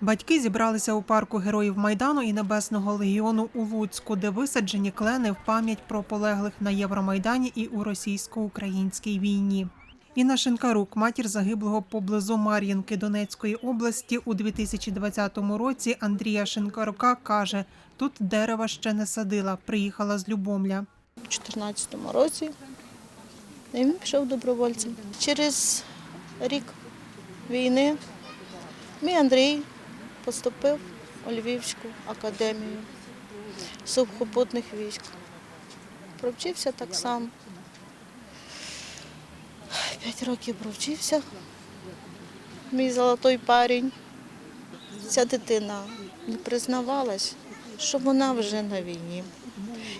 Батьки зібралися у парку Героїв Майдану і Небесного легіону у Луцьку, де висаджені клени в пам'ять про полеглих на Євромайдані і у російсько-українській війні. Інна Шинкарук, матір загиблого поблизу Мар'їнки Донецької області у 2020 році Андрія Шинкарука каже: тут дерева ще не садила, приїхала з Любомля. У 2014 році він пішов добровольцем. Через рік війни мій Андрій поступив у Львівську академію сухопутних військ. Провчився так само. П'ять років провчився. Мій золотой парень. Ця дитина не признавалась, що вона вже на війні.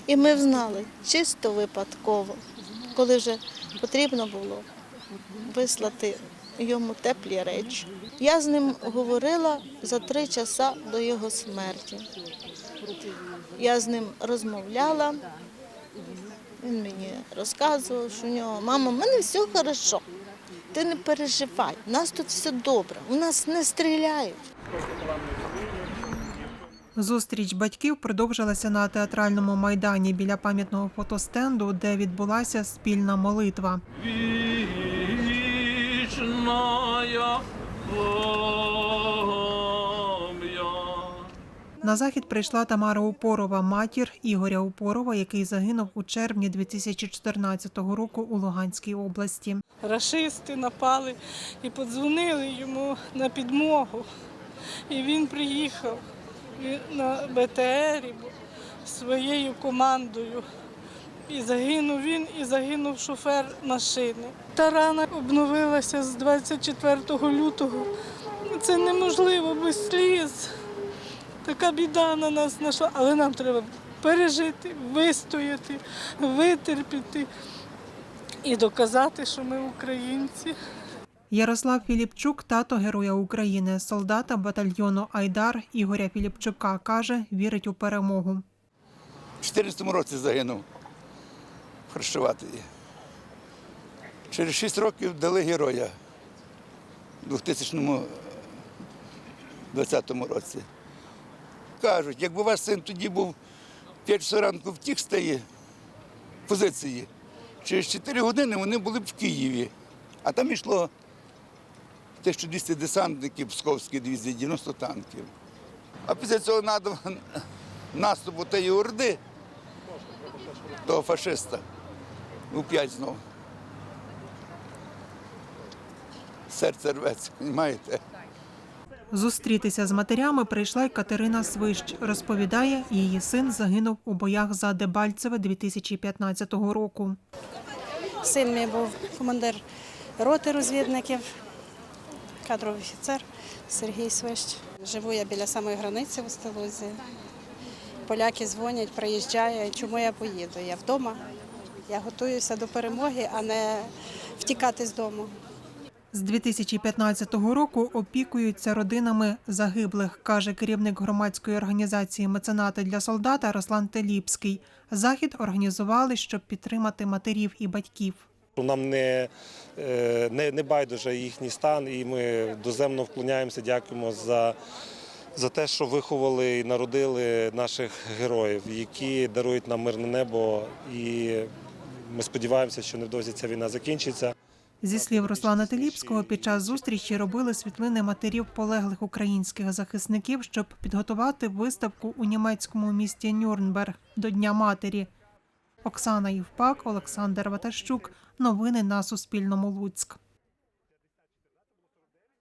І ми знали чисто випадково, коли вже потрібно було вислати йому теплі речі. Я з ним говорила за три часа до його смерті. Я з ним розмовляла, він мені розказував, що у нього мама, в мене все хорошо. Ти не переживай, у нас тут все добре, у нас не стріляють. Зустріч батьків продовжилася на театральному майдані біля пам'ятного фотостенду, де відбулася спільна молитва. Пам'ять. На захід прийшла Тамара Упорова, матір Ігоря Упорова, який загинув у червні 2014 року у Луганській області. Рашисти напали і подзвонили йому на підмогу. І він приїхав на БТРі своєю командою. І загинув він, і загинув шофер машини. Та рана обновилася з 24 лютого. Це неможливо без сліз. Така біда на нас нашла, але нам треба пережити, вистояти, витерпіти і доказати, що ми українці. Ярослав Філіпчук, тато Героя України, солдата батальйону Айдар Ігоря Філіпчука, каже, вірить у перемогу. У 14 році загинув Хрещеватії. Через 6 років дали героя у 2020 році. Кажуть, якби ваш син тоді був 5 часов ранку втік з тієї позиції, через 4 години вони були б в Києві. А там йшло 1200 десантників, Псковські дивізії, 90 танків. А після цього наступу тієї орди, того фашиста, у п'ять знову. Серце рветься, розумієте? Зустрітися з матерями прийшла й Катерина Свищ. Розповідає, її син загинув у боях за Дебальцеве 2015 року. Син мій був командир роти розвідників, кадровий офіцер Сергій Свищ. Живу я біля самої границі в Стелузі. Поляки дзвонять, приїжджає. Чому я поїду? Я вдома. Я готуюся до перемоги, а не втікати з дому. З 2015 року опікуються родинами загиблих, каже керівник громадської організації Меценати для солдата Руслан Теліпський. Захід організували, щоб підтримати матерів і батьків. Нам не, е, не, не байдуже їхній стан, і ми доземно вклоняємося, дякуємо за, за те, що виховали і народили наших героїв, які дарують нам мирне небо. І ми сподіваємося, що невдовзі ця війна закінчиться. Зі слів Руслана Теліпського, під час зустрічі робили світлини матерів полеглих українських захисників, щоб підготувати виставку у німецькому місті Нюрнберг до Дня матері. Оксана Євпак, Олександр Ватащук. Новини на Суспільному. Луцьк.